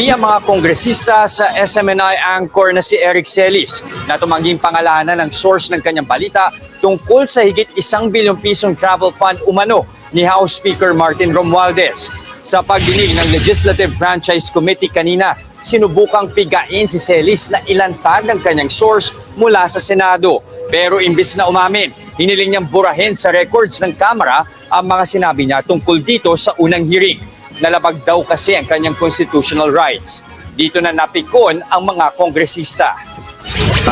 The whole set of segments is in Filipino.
via mga kongresista sa SMNI anchor na si Eric Celis na tumangging pangalanan ng source ng kanyang balita tungkol sa higit isang bilyong pisong travel fund umano ni House Speaker Martin Romualdez. Sa pagdinig ng Legislative Franchise Committee kanina, sinubukang pigain si Celis na ilantad ng kanyang source mula sa Senado. Pero imbis na umamin, hiniling niyang burahin sa records ng Kamara ang mga sinabi niya tungkol dito sa unang hearing. Nalabag daw kasi ang kanyang constitutional rights. Dito na napikon ang mga kongresista.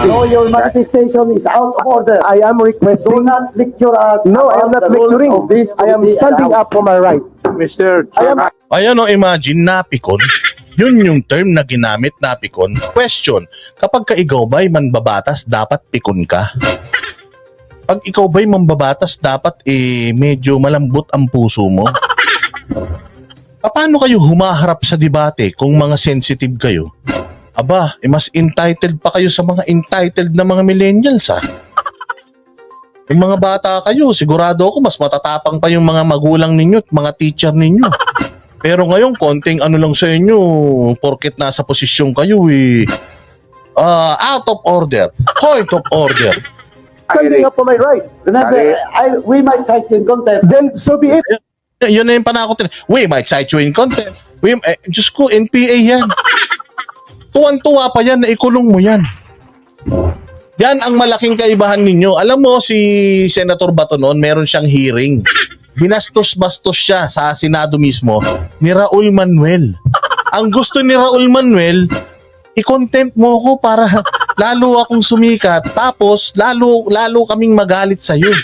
No, your manifestation is out of order. I am Do requesting. not lecture us. No, I am not lecturing. of this I am standing up for my right. Mr. Chairman, Ayan o, imagine, napikon. Yun yung term na ginamit, napikon. Question, kapag ka ikaw ba'y manbabatas, dapat pikon ka? Pag ikaw ba'y mambabatas, dapat eh, medyo malambot ang puso mo? Paano kayo humaharap sa debate kung mga sensitive kayo? Aba, eh mas entitled pa kayo sa mga entitled na mga millennials ah. Yung mga bata kayo, sigurado ako mas matatapang pa yung mga magulang ninyo at mga teacher ninyo. Pero ngayon, konting ano lang sa inyo, porket nasa posisyon kayo eh. Ah, out of order. Point of order. Standing up for my right. Remember. I, we might you in contempt. Then so be it. Yun na yung panakot nila. We might cite you in contempt. We, eh, Diyos ko, NPA yan. Tuwan-tuwa pa yan na ikulong mo yan. Yan ang malaking kaibahan ninyo. Alam mo, si Senator Bato noon, meron siyang hearing. Binastos-bastos siya sa Senado mismo ni Raul Manuel. Ang gusto ni Raul Manuel, i-contempt mo ko para lalo akong sumikat tapos lalo lalo kaming magalit sa iyo.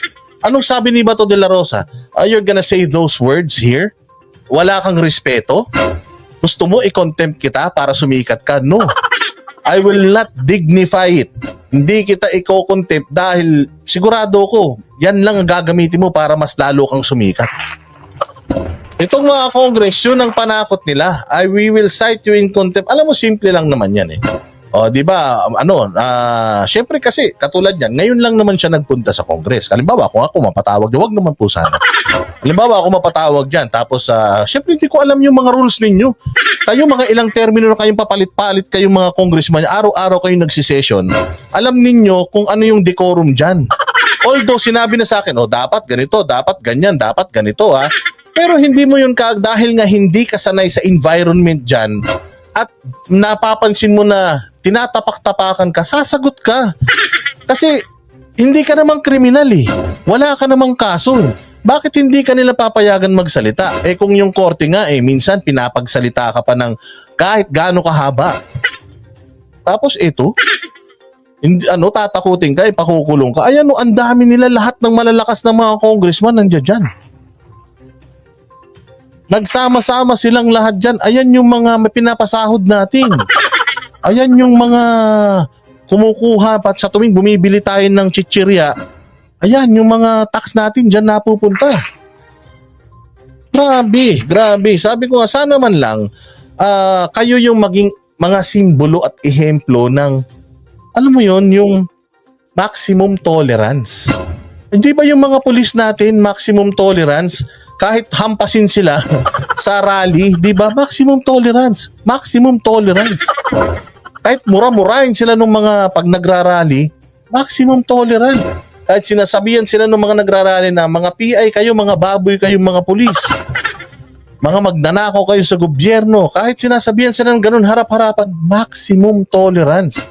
Anong sabi ni Bato de la Rosa? Uh, you're gonna say those words here? Wala kang respeto? Gusto mo i-contempt kita para sumikat ka? No. I will not dignify it. Hindi kita i-contempt dahil sigurado ko, yan lang ang gagamitin mo para mas lalo kang sumikat. Itong mga congress, yun ang panakot nila. I we will cite you in contempt. Alam mo, simple lang naman yan eh. O, di ba, ano, ah, syempre kasi, katulad yan, ngayon lang naman siya nagpunta sa Congress. Halimbawa, kung ako mapatawag, wag naman po sana. Halimbawa, ako mapatawag dyan, tapos, ah, syempre, hindi ko alam yung mga rules ninyo. Kayo, mga ilang termino na kayong papalit-palit kayong mga congressman, araw-araw kayong nagsisession, alam ninyo kung ano yung decorum dyan. Although, sinabi na sa akin, oh, dapat ganito, dapat ganyan, dapat ganito, ha. Pero hindi mo yun ka, dahil nga hindi ka sanay sa environment dyan, at napapansin mo na tinatapak-tapakan ka, sasagot ka. Kasi hindi ka namang kriminal eh. Wala ka namang kaso. Bakit hindi ka nila papayagan magsalita? Eh kung yung korte nga eh, minsan pinapagsalita ka pa ng kahit gaano kahaba. Tapos ito, hindi, ano, tatakutin ka, ipakukulong ka. Ayan o, ang dami nila lahat ng malalakas na mga congressman nandiyan dyan. Nagsama-sama silang lahat dyan. Ayan yung mga pinapasahod natin. Ayan yung mga kumukuha pat sa tuwing bumibili tayo ng chichirya. Ayan yung mga tax natin dyan napupunta. Grabe, grabe. Sabi ko nga, sana man lang ah, kayo yung maging mga simbolo at ehemplo ng, alam mo yon yung maximum tolerance. Hindi ba yung mga pulis natin, maximum tolerance, kahit hampasin sila sa rally, di ba? Maximum tolerance. Maximum tolerance. Kahit mura-murahin sila ng mga pag nagrarally, maximum tolerance. Kahit sinasabihan sila ng mga nagrarally na mga PI kayo, mga baboy kayo, mga pulis. Mga magnanakaw kayo sa gobyerno. Kahit sinasabihan sila ng ganun harap-harapan, maximum tolerance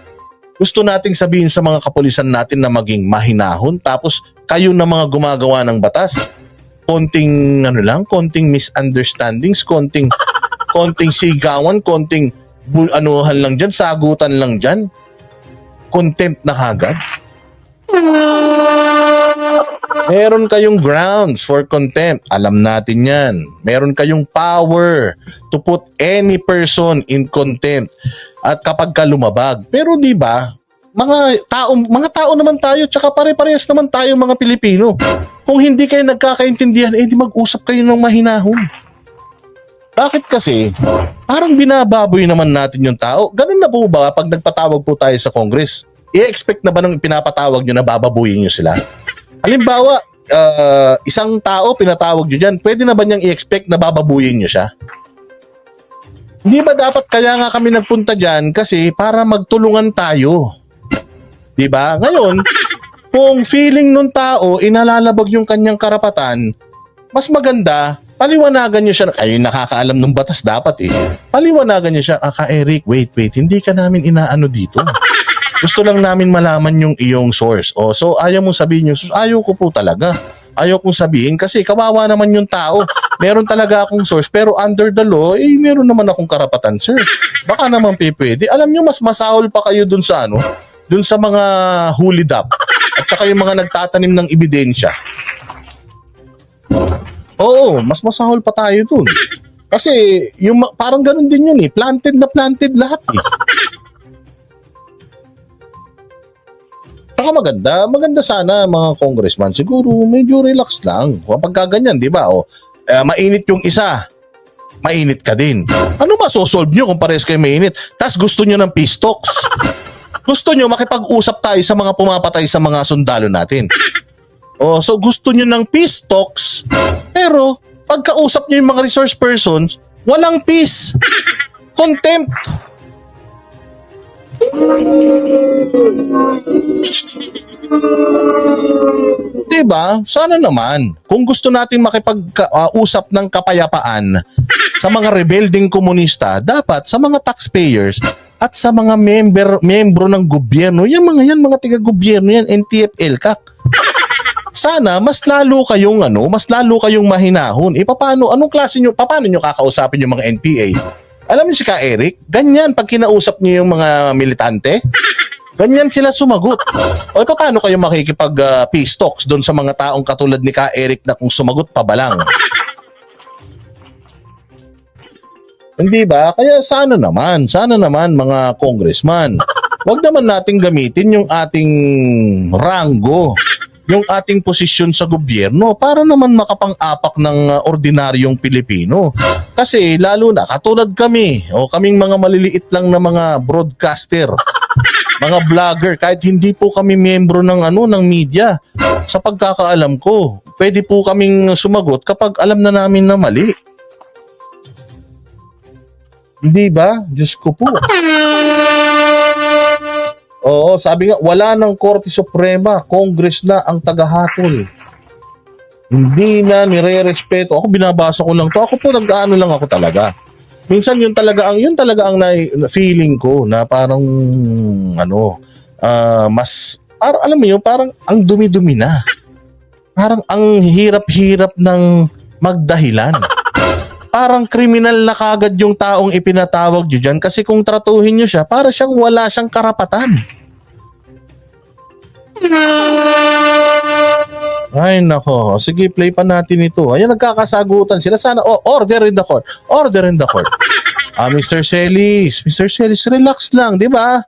gusto nating sabihin sa mga kapulisan natin na maging mahinahon tapos kayo na mga gumagawa ng batas konting ano lang konting misunderstandings konting konting sigawan konting anuhan lang diyan sagutan lang diyan contempt na kagad Meron kayong grounds for contempt. Alam natin yan. Meron kayong power to put any person in contempt at kapag ka lumabag. Pero di ba, mga tao, mga tao naman tayo, tsaka pare-parehas naman tayo mga Pilipino. Kung hindi kayo nagkakaintindihan, eh di mag-usap kayo ng mahinahon. Bakit kasi? Parang binababoy naman natin yung tao. Ganun na po ba pag nagpatawag po tayo sa Congress? I-expect na ba nung pinapatawag nyo na bababuyin nyo sila? Halimbawa, ah, isang tao pinatawag nyo dyan, pwede na ba niyang i-expect na bababuyin nyo siya? Hindi ba dapat kaya nga kami nagpunta dyan kasi para magtulungan tayo? Di ba? Ngayon, kung feeling nung tao inalalabag yung kanyang karapatan, mas maganda, paliwanagan niyo siya. Kayo nakakaalam ng batas dapat eh. Paliwanagan niyo siya, ah, ka Eric, wait, wait, hindi ka namin inaano dito. Gusto lang namin malaman yung iyong source. O, so ayaw mong sabihin yung source. Ayaw ko po talaga. Ayaw kong sabihin kasi kawawa naman yung tao. Meron talaga akong source pero under the law, eh meron naman akong karapatan, sir. Baka naman pwede. Alam nyo, mas masahol pa kayo dun sa ano, dun sa mga hulid up at saka yung mga nagtatanim ng ebidensya. Oo, mas masahol pa tayo dun. Kasi yung parang ganun din yun eh. Planted na planted lahat eh. Saka maganda, maganda sana mga congressman. Siguro medyo relax lang. Kapag ka ganyan, di ba? O, eh, mainit yung isa, mainit ka din. Ano ba sosolve nyo kung pares kayo mainit? Tapos gusto nyo ng peace talks. Gusto nyo makipag-usap tayo sa mga pumapatay sa mga sundalo natin. Oh, so gusto nyo ng peace talks, pero pagkausap nyo yung mga resource persons, walang peace. Contempt. Diba? Sana naman. Kung gusto natin makipag-usap ng kapayapaan sa mga rebelding komunista, dapat sa mga taxpayers at sa mga member membro ng gobyerno, yan mga yan, mga tiga-gobyerno yan, NTFL, kak. Sana mas lalo kayong ano, mas lalo kayong mahinahon. E paano, anong klase nyo, paano nyo kakausapin yung mga NPA? Alam niyo si Ka Eric, ganyan pag kinausap niyo yung mga militante, Ganyan sila sumagot. O eh, paano kayo makikipag uh, peace talks doon sa mga taong katulad ni Ka Eric na kung sumagot pa ba lang? Hindi ba? Kaya sana naman, sana naman mga congressman, wag naman nating gamitin yung ating rango, yung ating posisyon sa gobyerno para naman makapang-apak ng uh, ordinaryong Pilipino. Kasi lalo na katulad kami, o kaming mga maliliit lang na mga broadcaster, mga vlogger kahit hindi po kami miyembro ng ano ng media sa pagkakaalam ko pwede po kaming sumagot kapag alam na namin na mali. Hindi ba? Diyos ko po Oo, sabi nga, wala ng Korte Suprema, Congress na ang tagahatol. Hindi na nire-respeto. Ako binabasa ko lang to. Ako po nag-ano lang ako talaga. Minsan yun talaga ang yun talaga ang nai- feeling ko na parang ano ah, mas par, alam mo yun parang ang dumi-dumi na. Parang ang hirap-hirap ng magdahilan. Parang kriminal na kagad yung taong ipinatawag nyo dyan kasi kung tratuhin nyo siya, para siyang wala siyang karapatan. Ay nako, sige play pa natin ito. Ayan nagkakasagutan sila. Sana oh, order in the court. Order in the court. Ah, Mr. Celis, Mr. Celis, relax lang, di ba?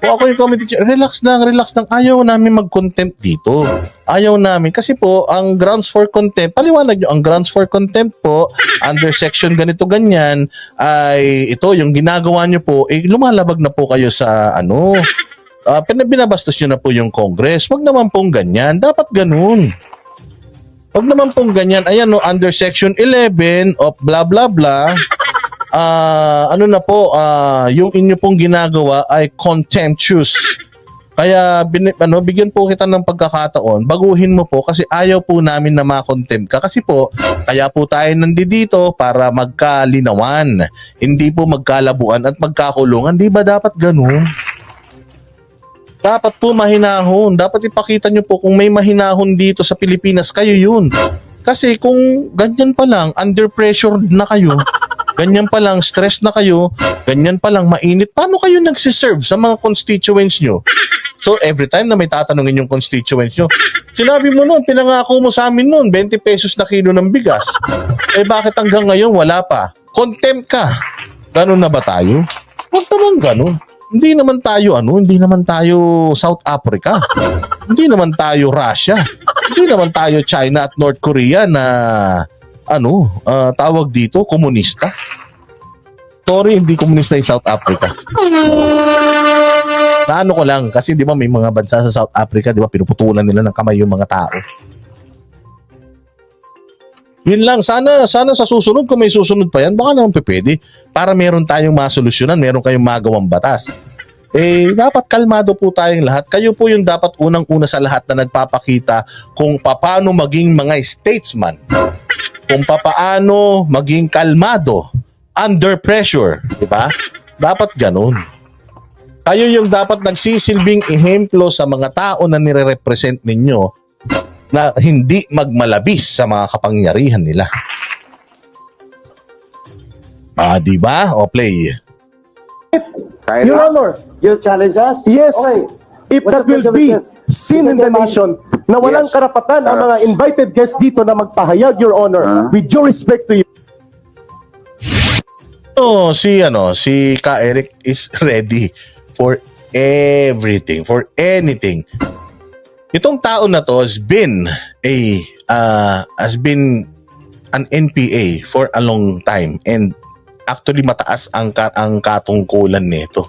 O ako yung committee chair, relax lang, relax lang. Ayaw namin mag-contempt dito. Ayaw namin. Kasi po, ang grounds for contempt, paliwanag nyo, ang grounds for contempt po, under section ganito ganyan, ay ito, yung ginagawa nyo po, eh, lumalabag na po kayo sa ano, uh, binabastos nyo na po yung Congress. Wag naman pong ganyan. Dapat ganun. Wag naman pong ganyan. Ayan no, under section 11 of blah blah blah. Ah, ano na po, ah, yung inyo pong ginagawa ay contemptuous. Kaya bin, ano, bigyan po kita ng pagkakataon, baguhin mo po kasi ayaw po namin na makontempt ka. Kasi po, kaya po tayo nandito para magkalinawan. Hindi po magkalabuan at magkakulungan. Di ba dapat ganun? dapat po mahinahon. Dapat ipakita nyo po kung may mahinahon dito sa Pilipinas, kayo yun. Kasi kung ganyan pa lang, under pressure na kayo, ganyan pa lang, stress na kayo, ganyan pa lang, mainit, paano kayo nagsiserve sa mga constituents nyo? So every time na may tatanungin yung constituents nyo, sinabi mo noon, pinangako mo sa amin noon, 20 pesos na kilo ng bigas. Eh bakit hanggang ngayon wala pa? Contempt ka. Ganun na ba tayo? Huwag naman ganun. Hindi naman tayo ano, hindi naman tayo South Africa. hindi naman tayo Russia. Hindi naman tayo China at North Korea na ano, ah, tawag dito komunista. Sorry, hindi komunista yung South Africa. Naano ko lang kasi 'di ba may mga bansa sa South Africa, 'di ba pinuputulan nila ng kamay yung mga tao. Yun lang, sana, sana sa susunod, kung may susunod pa yan, baka naman pwede. Para meron tayong masolusyonan, meron kayong magawang batas. Eh, dapat kalmado po tayong lahat. Kayo po yung dapat unang-una sa lahat na nagpapakita kung paano maging mga statesman. Kung paano maging kalmado under pressure. Di ba? Dapat ganun. Kayo yung dapat nagsisilbing ehemplo sa mga tao na nire-represent ninyo na hindi magmalabis sa mga kapangyarihan nila. Ah, di ba? O play. Kaya Your na. Honor, You challenge us? yes, Okay. if Mr. that will be Mr. sin in the nation na walang Yes. karapatan ang mga invited guests dito na magpahayag, Your Honor, Ah. with due respect to you. Oh, si ano, si Ka Eric is ready for everything, for anything. Itong tao na to has been a uh, has been an NPA for a long time and actually mataas ang ka- ang katungkulan nito.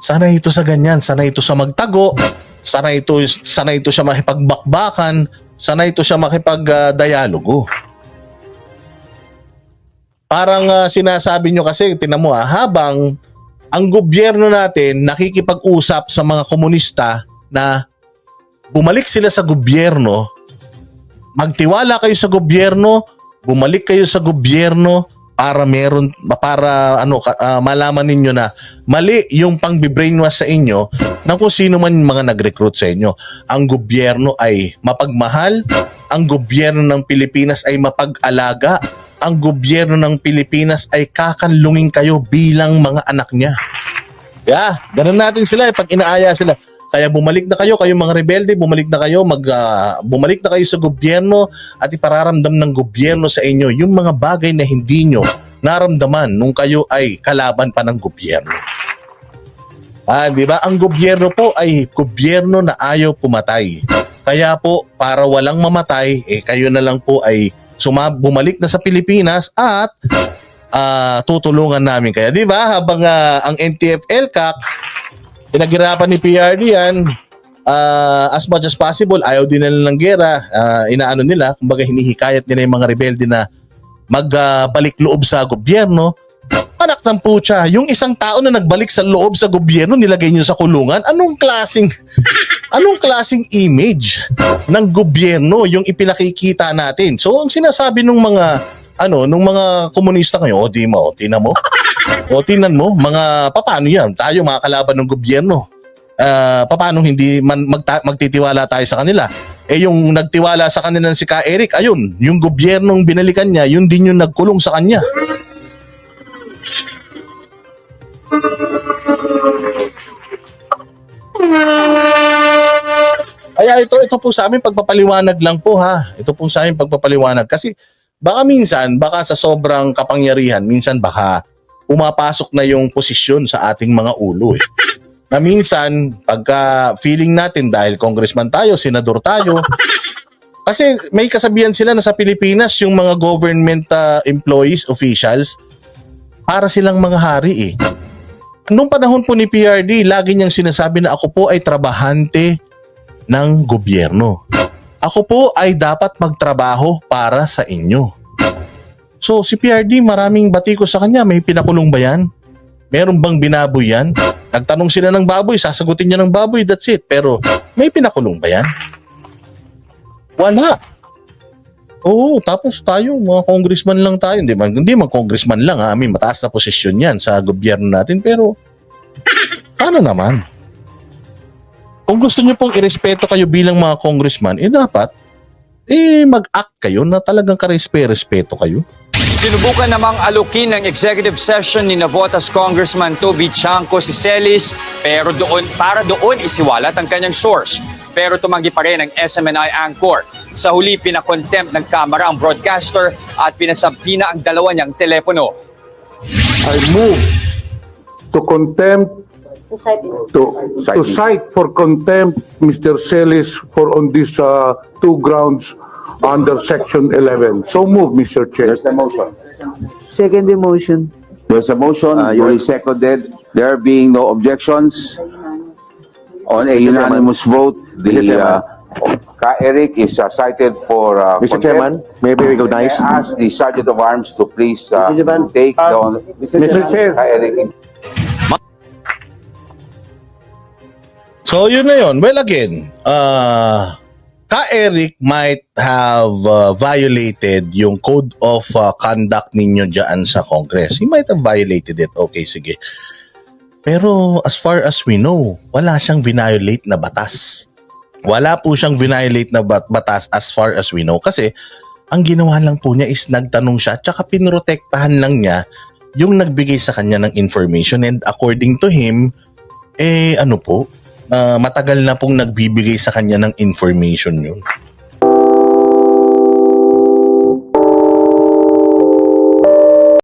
Sana ito sa ganyan, sana ito sa magtago, sana ito sana ito siya makipagbakbakan, sana ito siya makipag-dialogo. Parang ah, sinasabi nyo kasi, tinan mo ah, habang ang gobyerno natin nakikipag-usap sa mga komunista na bumalik sila sa gobyerno, magtiwala kayo sa gobyerno, bumalik kayo sa gobyerno para meron para ano ah, malaman ninyo na mali yung pang-brainwash sa inyo ng kung sino man yung mga nag-recruit sa inyo. Ang gobyerno ay mapagmahal, ang gobyerno ng Pilipinas ay mapag-alaga, ang gobyerno ng Pilipinas ay kakanlungin kayo bilang mga anak niya. Yeah, ganun natin sila eh, pag inaaya sila. Kaya bumalik na kayo, kayong mga rebelde, bumalik na kayo, mag, ah, bumalik na kayo sa gobyerno at ipararamdam ng gobyerno sa inyo yung mga bagay na hindi nyo naramdaman nung kayo ay kalaban pa ng gobyerno. Ah, di ba? Ang gobyerno po ay gobyerno na ayaw pumatay. Kaya po, para walang mamatay, eh kayo na lang po ay suma bumalik na sa Pilipinas at ah, tutulungan namin kaya. Di ba? Habang ah, ang NTF-LCAC, pinaghirapan ni PRD yan, ah, as much as possible, ayaw din nila ng gera, ah, inaano nila, kumbaga hinihikayat nila yung mga rebelde na magbalik loob sa gobyerno. Anak ng putya, yung isang tao na nagbalik sa loob sa gobyerno, nilagay niyo sa kulungan, anong klasing anong klasing image ng gobyerno yung ipinakikita natin? So ang sinasabi ng mga ano, nung mga komunista ngayon, o di mo, tinan mo. O tinan mo, mga paano yan? Tayo mga kalaban ng gobyerno. Ah, paano hindi man magta- magtitiwala tayo sa kanila? Eh yung nagtiwala sa kanila si Ka Eric, ayun, yung gobyernong binalikan niya, yun din yung nagkulong sa kanya. Kaya ito, ito po sa amin pagpapaliwanag lang po ha. Ito po sa amin pagpapaliwanag. Kasi baka minsan, baka sa sobrang kapangyarihan, minsan baka pumapasok na yung posisyon sa ating mga ulo eh. Na minsan, pagka feeling natin dahil congressman tayo, senador tayo, kasi may kasabihan sila na sa Pilipinas, yung mga government uh, employees, officials, para silang mga hari eh. Nung panahon po ni PRD, lagi niyang sinasabi na ako po ay trabahante ng gobyerno. Ako po ay dapat magtrabaho para sa inyo. So si PRD maraming bati ko sa kanya, may pinakulong ba yan? Meron bang binaboy yan? Nagtanong sila ng baboy, sasagutin niya ng baboy, that's it. Pero may pinakulong ba yan? Wala. Oo, tapos tayo, mga congressman lang tayo. Hindi man, hindi man congressman lang ha. May mataas na posisyon yan sa gobyerno natin. Pero, paano naman? Kung gusto niyo pong irespeto kayo bilang mga congressman, eh dapat, eh mag-act kayo na talagang karespe-respeto kayo. Sinubukan namang alukin ng executive session ni Navotas Congressman Toby Chanco si Celis pero doon para doon isiwalat ang kanyang source. Pero tumanggi pa rin ang SMNI anchor. Sa huli, pinakontempt ng kamera ang broadcaster at pinasampina ang dalawa niyang telepono. I move to contempt, To cite it. to, to cite for contempt Mr. Celis for on these uh, two grounds under section 11. So move, Mr. Chair. There's a motion. Second the motion. There's a motion, duly seconded. There being no objections, on a unanimous vote, the, uh, Ka Eric is uh, cited for uh, Mr. contempt. Chairman, may I be recognized? I ask the Sergeant of Arms to please uh, Mr. Chairman. take down Mr. Chair. Ka Eric. So yun na yun. Well again, uh, Ka Eric might have uh, violated yung code of uh, conduct ninyo dyan sa Congress. He might have violated it. Okay, sige. Pero as far as we know, wala siyang violate na batas. Wala po siyang violate na bat- batas as far as we know. Kasi ang ginawa lang po niya is nagtanong siya at saka pinrotektahan lang niya yung nagbigay sa kanya ng information and according to him, eh ano po, ah, matagal na pong nagbibigay sa kanya ng information yun.